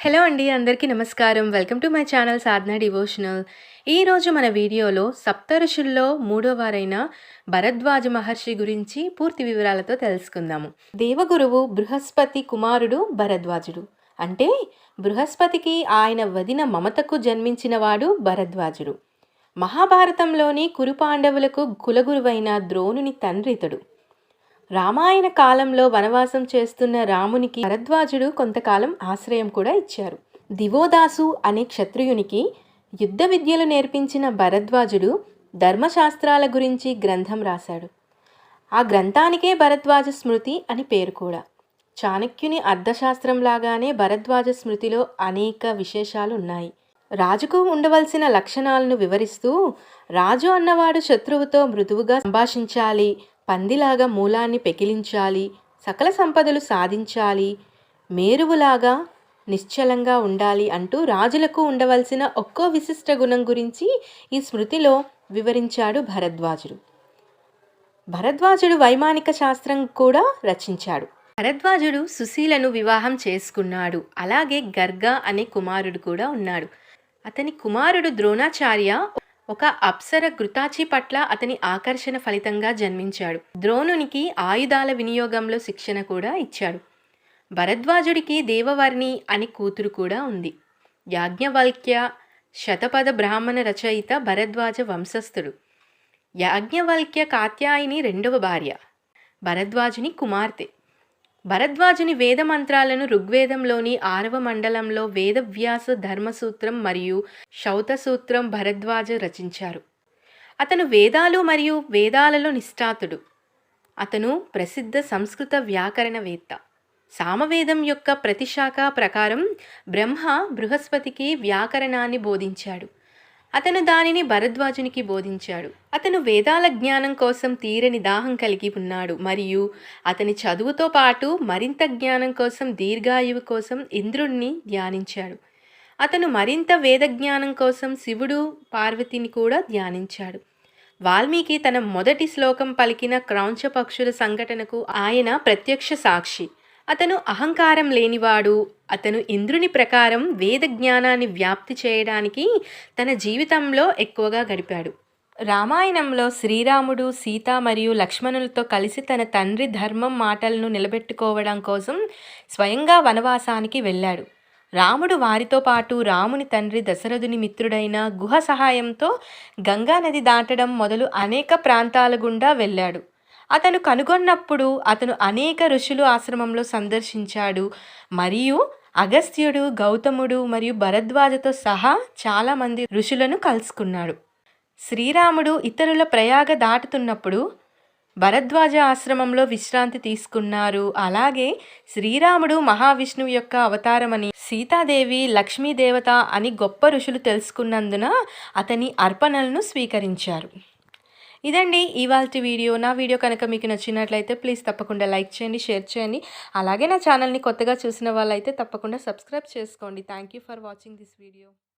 Hello అండి అందరికీ నమస్కారం. Welcome to my channel Sadhana devotional. ఈరోజు మన వీడియోలో సప్తఋషుల్లో మూడో వారైన భరద్వాజ మహర్షి గురించి పూర్తి వివరాలతో తెలుసుకుందాము. దేవగురువు బృహస్పతి కుమారుడు భరద్వాజుడు. అంటే బృహస్పతికి ఆయన వదిన మమతకు జన్మించినవాడు భరద్వాజుడు. మహాభారతంలోని కురుపాండవులకు కులగురువైన ద్రోణుని తండ్రితుడు రామాయణ కాలంలో వనవాసం చేస్తున్న రామునికి భరద్వాజుడు కొంతకాలం ఆశ్రయం కూడా ఇచ్చారు. దివోదాసు అనే క్షత్రియునికి యుద్ధ విద్యలు నేర్పించిన భరద్వాజుడు ధర్మశాస్త్రాల గురించి గ్రంథం రాశాడు. ఆ గ్రంథానికే భరద్వాజ స్మృతి అని పేరు కూడా. చాణక్యుని అర్థశాస్త్రం లాగానే భరద్వాజ స్మృతిలో అనేక విశేషాలు ఉన్నాయి. రాజుకు ఉండవలసిన లక్షణాలను వివరిస్తూ రాజు అన్నవాడు శత్రువుతో మృదువుగా సంభాషించాలి పందిలాగా మూలాన్ని పెకిలించాలి సకల సంపదలు సాధించాలి మేరువులాగా నిశ్చలంగా ఉండాలి అంటూ రాజులకు ఉండవలసిన ఒక్కో విశిష్ట గుణం గురించి ఈ స్మృతిలో వివరించాడు భరద్వాజుడు. భరద్వాజుడు వైమానిక శాస్త్రం కూడా రచించాడు. భరద్వాజుడు సుశీలను వివాహం చేసుకున్నాడు. అలాగే గర్గ అనే కుమారుడు కూడా ఉన్నాడు. అతని కుమారుడు ద్రోణాచార్య ఒక అప్సర కృతాచి పట్ల అతని ఆకర్షణ ఫలితంగా జన్మించాడు. ద్రోణునికి ఆయుధాల వినియోగంలో శిక్షణ కూడా ఇచ్చాడు. భరద్వాజుడికి దేవవర్ణి అని కూతురు కూడా ఉంది. యాజ్ఞవల్క్య శతపద బ్రాహ్మణ రచయిత భరద్వాజ వంశస్థుడు. యాజ్ఞవల్క్య కాత్యాయిని రెండవ భార్య. భరద్వాజుని కుమార్తె. భరద్వాజుని వేద మంత్రాలను ఋగ్వేదంలోని ఆరవ మండలంలో వేదవ్యాస ధర్మసూత్రం మరియు శౌతసూత్రం భరద్వాజ రచించారు. అతను వేదాలు మరియు వేదాలలో నిష్ఠాతుడు. అతను ప్రసిద్ధ సంస్కృత వ్యాకరణవేత్త. సామవేదం యొక్క ప్రతిశాఖ ప్రకారం బ్రహ్మ బృహస్పతికి వ్యాకరణాన్ని బోధించాడు. అతను దానిని భరద్వాజునికి బోధించాడు. అతను వేదాల జ్ఞానం కోసం తీరని దాహం కలిగి ఉన్నాడు. మరియు అతని చదువుతో పాటు మరింత జ్ఞానం కోసం దీర్ఘాయువు కోసం ఇంద్రుణ్ణి ధ్యానించాడు. అతను మరింత వేద జ్ఞానం కోసం శివుడు పార్వతిని కూడా ధ్యానించాడు. వాల్మీకి తన మొదటి శ్లోకం పలికిన క్రౌంచ పక్షుల సంఘటనకు ఆయన ప్రత్యక్ష సాక్షి. అతను అహంకారం లేనివాడు. అతను ఇంద్రుని ప్రకారం వేద జ్ఞానాన్ని వ్యాప్తి చేయడానికి తన జీవితంలో ఎక్కువగా గడిపాడు. రామాయణంలో శ్రీరాముడు సీత మరియు లక్ష్మణులతో కలిసి తన తండ్రి ధర్మం మాటలను నిలబెట్టుకోవడం కోసం స్వయంగా వనవాసానికి వెళ్ళాడు. రాముడు వారితో పాటు రాముని తండ్రి దశరథుని మిత్రుడైన గుహ సహాయంతో గంగా నది దాటడం మొదలు అనేక ప్రాంతాల గుండా వెళ్ళాడు. అతను కనుగొన్నప్పుడు అతను అనేక ఋషులు ఆశ్రమంలో సందర్శించాడు. మరియు అగస్త్యుడు గౌతముడు మరియు భరద్వాజతో సహా చాలామంది ఋషులను కలుసుకున్నాడు. శ్రీరాముడు ఇతరుల ప్రయాగ దాటుతున్నప్పుడు భరద్వాజ ఆశ్రమంలో విశ్రాంతి తీసుకున్నారు. అలాగే శ్రీరాముడు మహావిష్ణువు యొక్క అవతారమని సీతాదేవి లక్ష్మీదేవత అని గొప్ప ఋషులు తెలుసుకున్నందున అతని అర్పణలను స్వీకరించారు. ఇదండి ఇవాళ వీడియో. నా వీడియో కనుక మీకు నచ్చినట్లయితే ప్లీజ్ తప్పకుండా లైక్ చేయండి షేర్ చేయండి. అలాగే నా ఛానల్ని కొత్తగా చూసిన వాళ్ళైతే తప్పకుండా సబ్స్క్రైబ్ చేసుకోండి. Thank you for watching this video.